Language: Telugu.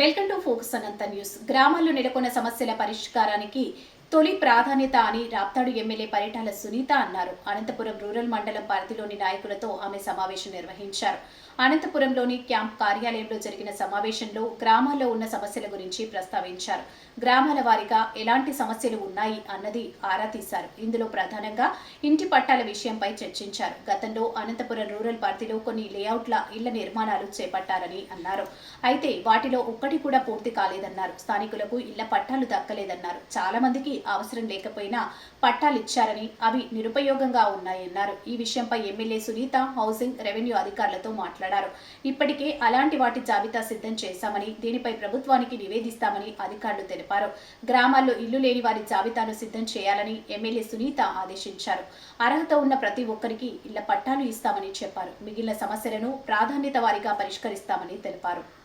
Welcome to focus Anantha news. గ్రామాల్లో నెలకొన్న సమస్యల పరిష్కారానికి తొలి ప్రాధాన్యత అని రాప్తాడు ఎమ్మెల్యే పరిటాల సునీత అన్నారు. అనంతపురం రూరల్ మండలం పరిధిలోని నాయకులతో ఆమె సమావేశం నిర్వహించారు. అనంతపురంలోని క్యాంప్ కార్యాలయంలో జరిగిన సమావేశంలో గ్రామాల్లో ఉన్న సమస్యల గురించి ప్రస్తావించారు. గ్రామాల వారిగా ఎలాంటి సమస్యలు ఉన్నాయి అన్నది ఆరా తీశారు. ఇందులో ప్రధానంగా ఇంటి పట్టాల విషయంపై చర్చించారు. గతంలో అనంతపురం రూరల్ పరిధిలో కొన్ని లేఅవుట్ల ఇళ్ళ నిర్మాణాలు చేపట్టారని అన్నారు. అయితే వాటిలో ఒక్కటి కూడా పూర్తి కాలేదన్నారు. స్థానికులకు ఇళ్ళ పట్టాలు దక్కలేదన్నారు. చాలా మందికి అవసరం లేకపోయినా పట్టాలు ఇచ్చారని అవి నిరుపయోగంగా ఉన్నాయన్నారు. ఈ విషయంపై ఎమ్మెల్యే సునీత హౌసింగ్ రెవెన్యూ అధికారులతో మాట్లాడారు. ఇప్పటికే అలాంటి వాటి జాబితా సిద్ధం చేశామని దీనిపై ప్రభుత్వానికి నివేదిస్తామని అధికారులు తెలిపారు. గ్రామాల్లో ఇల్లు లేని వారి జాబితాను సిద్ధం చేయాలని ఎమ్మెల్యే సునీత ఆదేశించారు. అర్హత ఉన్న ప్రతి ఒక్కరికి ఇళ్ళ పట్టాలు ఇస్తామని చెప్పారు. మిగిలిన సమస్యలను ప్రాధాన్యత వారీగా పరిష్కరిస్తామని తెలిపారు.